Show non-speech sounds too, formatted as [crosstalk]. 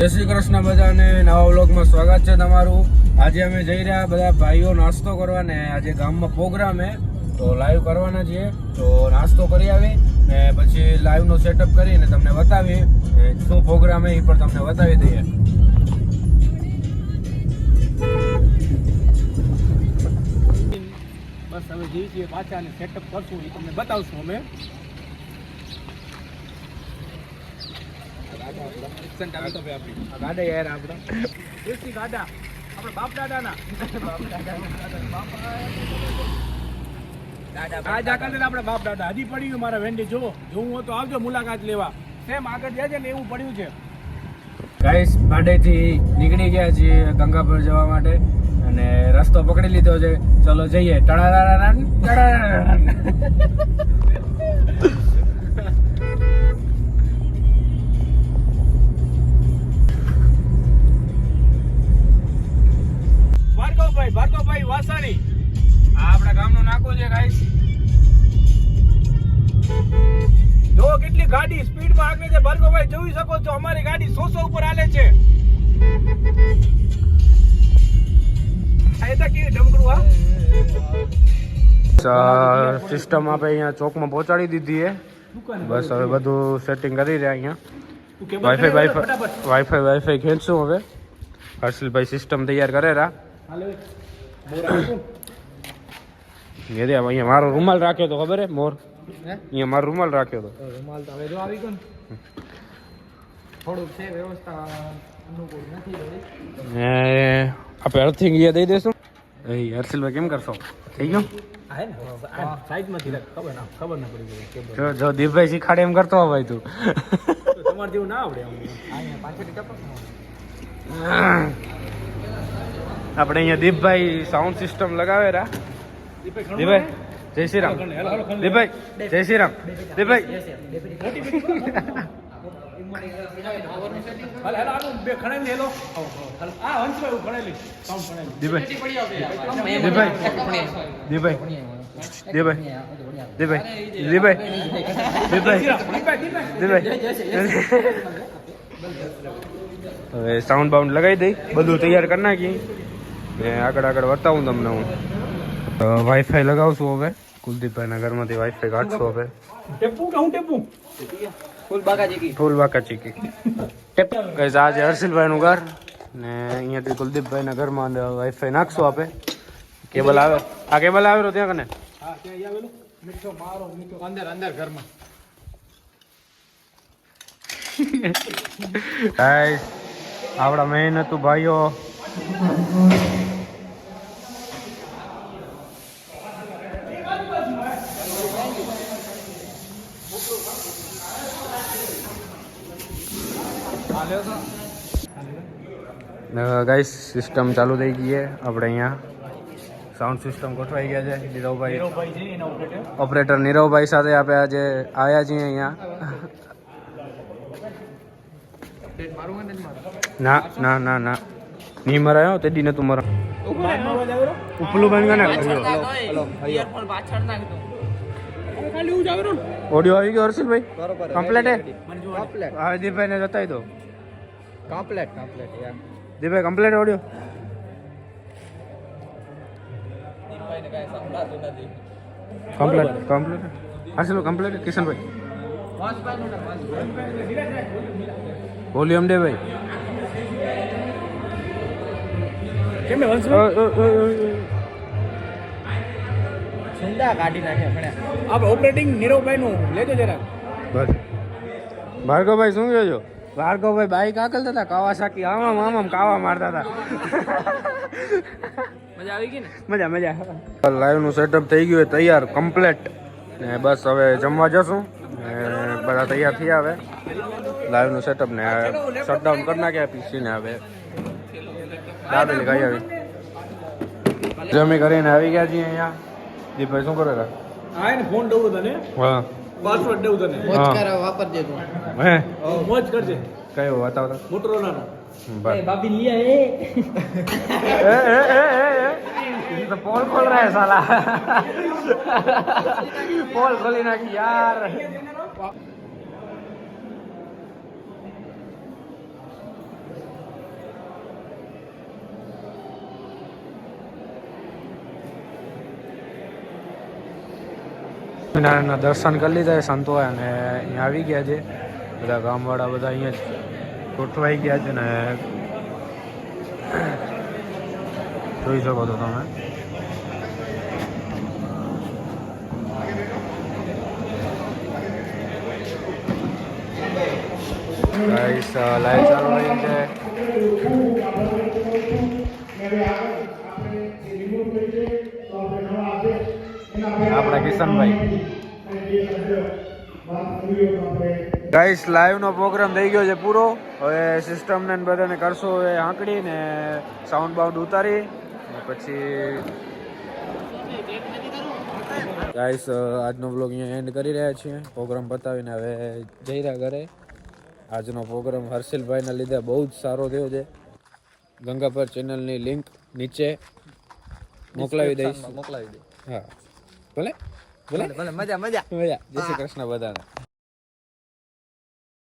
જય શ્રી કૃષ્ણ બધાને. નવા વ્લોગમાં સ્વાગત છે તમારું. આજે અમે જઈ રહ્યા બધા ભાઈઓ નાસ્તો કરવા ને આજે ગામમાં પ્રોગ્રામ હે, તો લાઈવ કરવાના છીએ. તો નાસ્તો કરી આવી ને પછી લાઈવનો સેટઅપ કરીને તમને બતાવીએ શું પ્રોગ્રામ એ પણ તમને બતાવી દઈએ. બસ હવે જઈએ છીએ પાછા અને સેટઅપ કરશું, એ તમને બતાવશું અમે. ગાડે આપણે દેશી ગાડા. આપણે બાપ બાપ દાદા. પડ્યું મારા વેન્ડી જો જોવું હોય તો આવજો મુલાકાત લેવા. સેમ આગળ જાય છે ને એવું પડ્યું છે. ગાઈસ ભાડેથી નીકળી ગયા છીએ ગંગાપુર જવા માટે અને રસ્તો પકડી લીધો છે. ચલો જઈએ. ટણારારારાન, વાસાણી. આ આપણા ગામનું નાકો છે ગાઈસ જો કેટલી ગાડી સ્પીડમાં આગળ છે ભાર્ગવભાઈ જોઈ શકો છો અમારી ગાડી સો સો ઉપર હાલે છે. એ સિસ્ટમ આપણે અહીંયા ચોકમાં પહોંચાડી દીધી છે. બસ હવે બધું સેટિંગ કરી રહ્યા અહીંયા. વાઈફાઈ વાઈફાઈ વાઈફાઈ વાઈફાઈ ખેંચશું હવે. હર્ષલભાઈ સિસ્ટમ તૈયાર કરેલા દે અહીંયા મારો રૂમાલ રાખ્યો તો ખબર હે મોર? અહીંયા મારો રૂમાલ રાખ્યો તો. રૂમાલ તો હવે જો આવી ગયો થોડુંક છે વ્યવસ્થા અનુકૂળ નથી ને આપણે અર્થિંગ એ દઈ દેશું. એ હર્ષલભાઈ કેમ કરશો? થઈ ગયું? હે જો દીપભાઈ શીખાડે એમ કરતો હો ભાઈ તું તમારે જેવું ના આવડે અહીંયા પાછળથી ટપક [laughs] આપણે અહીંયા દીપભાઈ સાઉન્ડ સિસ્ટમ લગાવેરા. દીપભાઈ, જય શ્રી રામ. દીપભાઈ, જય શ્રી રામ. દીપભાઈ. દીપભાઈ દીપભાઈ દીપભાઈ દીપભાઈ દીપભાઈ દીપભાઈ હવે સાઉન્ડ બાઉન્ડ લગાવી દઈ. બધું તૈયાર કરી નાખી. ને આગળ આગળ બતાવું તમને હું. વાઈફાઈ લગાવશું હવે. કુલદીપભાઈના ઘરમાંથી વાઈફાઈ કાઢશું હવે. ટેપુ કે હું ટેપુ? ફૂલ બાકા ચીકી કઈ આ છે હર્ષિલભાઈનું ઘર. ને અહીંયાથી કુલદીપભાઈના ઘરમાં વાઈફાઈ નાખશું આપે. કેબલ આવે. આ કેબલ આવેલો ત્યાં કને? હા ત્યાં અહીંયા મીઠો મારો મીઠો. અંદર અંદર ઘરમાં. ગાઈસ આપણા મહેનતુ ભાઈઓ. ગાઈસ સિસ્ટમ ચાલુ થઈ ગઈ છે આપણે અહીંયા સાઉન્ડ સિસ્ટમ ગોઠવાઈ ગયા છે નીરવભાઈ. ઓપરેટર ઓપરેટર નીરવભાઈ સાથે આપણે આજે આવ્યા છીએ અહીંયા. ના ના ના ના. નહીં મરાયો તે દી નતું મરા ઉપલું બંધ ના. ને. ઓડિયો આવી ગયો હર્ષિલભાઈ? કમ્પ્લેટ હે દીપભાઈ ને જતાઈ દો. કમ્પ્લેટ કમ્પ્લેટ યાર દીપે complete audio complete complete Harshil complete Kishanbhai volume ડે ભાઈ કેમ. સુંદા કાઢી ભણ્યા આપણે ઓપરેટિંગ નીરવભાઈ નું લેજો જરા બસ ભાર્ગવભાઈ શું કહેજો? ભાર્ગવભાઈ બાઈક આકલતા હતા કાવાસાકી આમ આમ આમ કાવા મારતા હતા. મજા આવી ગઈ ને? મજા મજા. લાઈવનું સેટઅપ થઈ ગયું છે તૈયાર કમ્પ્લેટ ને બસ હવે જમવા જશું. ને બધા તૈયાર થયા આવે લાઈવનું સેટઅપ ને શટડાઉન કરી નાખ્યા પીસી ને હવે. દાબેલી ખાઈ આવી. જમી કરીને આવી ગયા છીએ અહીંયા. દીપભાઈ શું કરે હા ફોન દઉં તને. હા. પાસવર્ડ દેવું તને મોજ કરા વાપરજે તું. હે? મોજ કરજે. કયો વાતાવરણ? મોટરોલા નો. એ બાબી લિયા એ એ એ એ પોલ ખોલ રહા સાલા. [laughs] પોલ ખોલી નાખી યાર. સ્વામિનારાયણના દર્શન કરી લીધા સંતો અને અહીંયા આવી ગયા છે. બધા ગામવાળા બધા અહીંયા જ ગોઠવાઈ ગયા છે ને જોઈ શકો છો તમે. લાઈવ ચાલુ રહી છે. કિશનભાઈ. ગાઈસ લાઈવ નો પ્રોગ્રામ થઈ ગયો છે પૂરો. હવે સિસ્ટમ ને બધાને કરશો હવે આંકડી ને સાઉન્ડ બાઉન્ડ ઉતારી. પછી ગાઈસ આજનો બ્લોગ અહીંયા એન્ડ કરી રહ્યા છીએ. પ્રોગ્રામ પતાવીને હવે જઈ રહ્યા ઘરે. આજનો પ્રોગ્રામ હર્ષિલભાઈના લીધે બહુ જ સારો થયો છે. ગંગાપર ચેનલની લિંક નીચે મોકલાવી દઈશ. મોકલાવી દઈશ હા. ભલે. ભલે? ભલે મજા મજા. મજા. જય શ્રી કૃષ્ણ બધાને.